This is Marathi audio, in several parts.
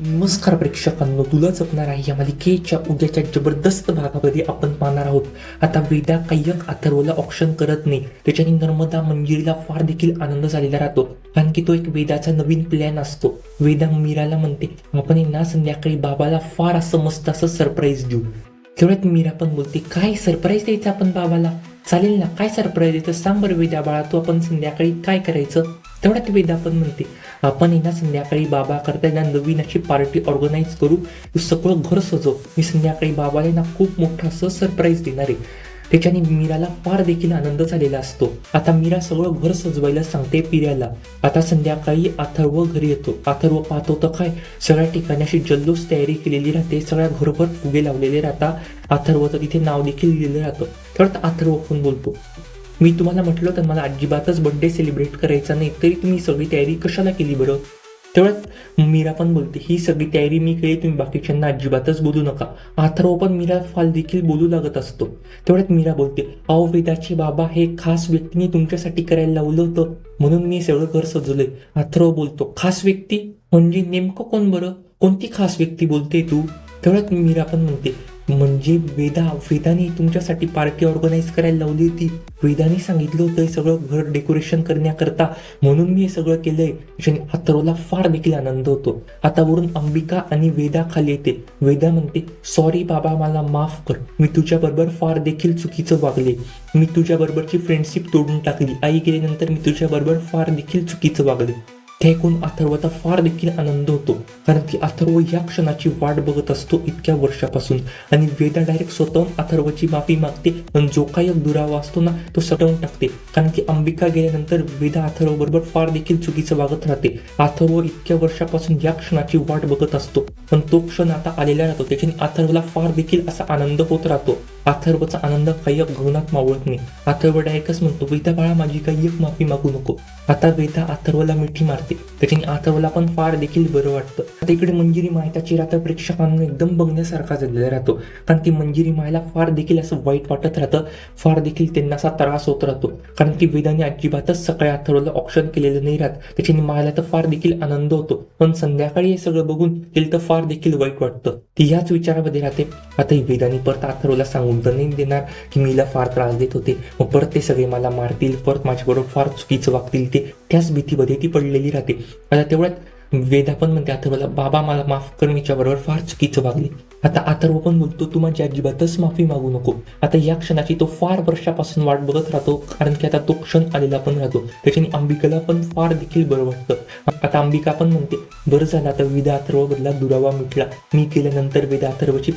नमस्कार प्रेक्षकांनो तुला जपणार आहे या मालिकेच्या उद्याच्या जबरदस्त भागामध्ये आपण पाहणार आहोत. आता वेदा कायक अथर्वला ऑप्शन करत नाही. त्याच्याने नर्मदा मंजिरीला फार देखील आनंद झालेला राहतो. कारण की तो एक वेदाचा नवीन प्लॅन असतो. वेदा मीराला म्हणते आपण ना संध्याकाळी बाबाला फार असं मस्त असं सरप्राईज देऊ. तेवढ्यात मीरा पण बोलते काय सरप्राईज द्यायचं आपण बाबाला? चालेल ना काय सरप्राईज द्यायचं सांग बरं वेदा बाळा तू आपण संध्याकाळी काय करायचं? तेवढ्यात वेदा पण म्हणते आपण ना संध्याकाळी बाबा करता ना नवीन अशी पार्टी ऑर्गनाईज करू तू सगळं घर सजव. मी संध्याकाळी बाबाला ना खूप मोठा असं सरप्राईज देणार आहे. त्याच्याने मीराला फार देखील आनंद झालेला असतो. आता मीरा सगळं घर सजवायला सांगते पिऱ्याला. आता संध्याकाळी अथर्व घरी येतो. अथर्व पाहतो तर काय सगळ्या ठिकाणी अशी जल्लोष तयारी केलेली राहते सगळ्या घरभर फुगे लावलेले राहतात अथर्व तर तिथे नाव देखील लिहिलेलं राहतं. तर अथर्व फोन बोलतो मी तुम्हाला म्हटलं तर मला अजिबातच बर्थडे सेलिब्रेट करायचा नाही तरी तुम्ही सगळी तयारी कशाला केली बरं? तेवढ्यात मीरा पण बोलते ही सगळी तयारी मी केली तुम्ही बाकीच्यांना अजिबातच बोलू नका. अथर्व पण मीरा फाल देखील बोलू लागत असतो. तेवढ्यात मीरा बोलते अहो वेदाचे बाबा हे खास व्यक्तीने तुमच्यासाठी करायला लावलं होतं म्हणून मी सगळं घर सजवलंय. अथर्व बोलतो खास व्यक्ती? म्हणजे नेमकं कोण बरं? कोणती खास व्यक्ती बोलते तू? तेवढ्यात मीरा पण म्हणते म्हणजे वेदा वेदाने तुमच्यासाठी पार्टी ऑर्गनाईज करायला लावली होती. वेदाने सांगितलं होतं हे सगळं घर डेकोरेशन करण्याकरता. म्हणून मी हे सगळं केलंय. ज्याने अथर्वला फार देखील आनंद होतो. आता वरून अंबिका आणि वेदा खाली येते. वेदा म्हणते सॉरी बाबा मला माफ कर. मी तुझ्या बरोबर फार देखील चुकीचं वागले. मी तुझ्या बरोबरची फ्रेंडशिप तोडून टाकली. आई गेल्यानंतर मी तुझ्या बरोबर फार देखील चुकीचं वागले. ते ऐकून अथर्वचा फार देखील आनंद होतो. कारण की अथर्व या क्षणाची वाट बघत असतो इतक्या वर्षापासून. आणि वेदा डायरेक्ट स्वतःहून अथर्वची माफी मागते. आणि जो काही दुरावा असतो ना तो सटवून टाकते. कारण की अंबिका गेल्यानंतर वेदा अथर्व बरोबर फार देखील चुकीचं वागत राहते. अथर्व इतक्या वर्षापासून या क्षणाची वाट बघत असतो. पण तो क्षण आता आलेला राहतो. त्याच्याने अथर्वला फार देखील असा आनंद होत राहतो. अथर्वचा आनंद काही गगनात मावळत नाही. अथर्व डायरेक्टच म्हणतो वेदा बाळा माझी काही एक माफी मागू नको. आता वेदा अथर्वला मिठी मारते. त्याच्याने अथर्वला पण फार देखील बरं वाटतं. आता इकडे मंजिरी मायचा चेहरा तर प्रेक्षकांना एकदम बघण्यासारखा झालेला राहतो. कारण की मंजिरी मायला फार देखील असं वाईट वाटत राहतं. फार देखील त्यांना असा त्रास होत राहतो. कारण की वेदाने अजिबातच सकाळी अथर्वला ऑप्शन केलेलं नाही राहत. त्याच्याने मायला तर फार देखील आनंद होतो. पण संध्याकाळी हे सगळं बघून तिला तर फार देखील वाईट वाटतं. ती ह्याच विचारामध्ये राहते. आता वेदाने परत अथर्वला सांगून तर नाही देणार की मीला फार त्रास देत होते. मग परत ते सगळे मला मारतील परत माझ्याबरोबर फार चुकीचं वागतील ते त्याच भीतीमध्ये ती पडलेली राहते. आता तेवढ्यात वेदा पण म्हणते अथर्वला बाबा मला माफ कर मीच्याबरोबर फार चुकीचं वागले. आता अथर्व पण बोलतो तू माझी अजिबातच माफी मागू नको. आता या क्षणाची तो फार वर्षापासून वाट बघत राहतो कारण की आता तो क्षण आलेला पण राहतो. त्याच्याने अंबिकाला पण फार देखील बरं वाटतं. आता अंबिका पण म्हणते बरं झालं आता विदा बदला दुरावा मिटला. मी केल्यानंतर वेदा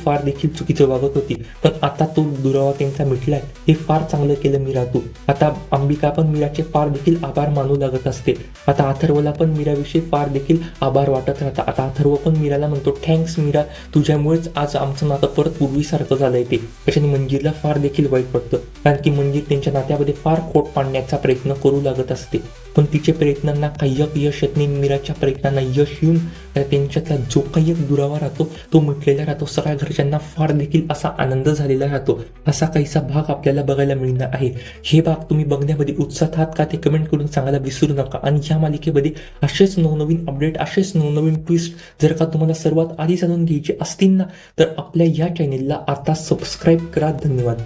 फार देखील चुकीचं वागत होती. पण आता तो दुरावा त्यांचा मिटलाय. हे फार चांगलं केलं मीरा तू. आता अंबिका पण मीराचे फार देखील आभार मानू लागत असते. आता अथर्वला पण मीराविषयी फार देखील आभार वाटत राहतात. आता अथर्व पण मीराला म्हणतो थँक्स मीरा तुझ्यामुळेच आज आमचं नातं परत पूर्वीसारखं झालंय ते. त्याच्याने मंजीरला फार देखील वाईट वाटतं. कारण की मंजीर त्यांच्या नात्यामध्ये फार खोट पाडण्याचा प्रयत्न करू लागत असते. पण तिच्या प्रयत्नांना काही यश येत नाही. मीराच्या प्रयत्नांना यश येऊन त्यांच्यातला जो काही एक दुरावा राहतो तो मिटलेला राहतो सगळ्या घरच्यांना फार देखील असा आनंद झालेला राहतो. असा काहीसा भाग आपल्याला बघायला मिळणार आहे. हे भाग तुम्ही बघण्यामध्ये उत्साहात आहात का ते कमेंट करून सांगायला विसरू नका. आणि या मालिकेमध्ये असेच नवनवीन अपडेट असेच नवनवीन ट्विस्ट जर का तुम्हाला सर्वात आधी जाणून घ्यायचे असतील ना तर आपल्या या चॅनेलला आता सबस्क्राईब करा. धन्यवाद.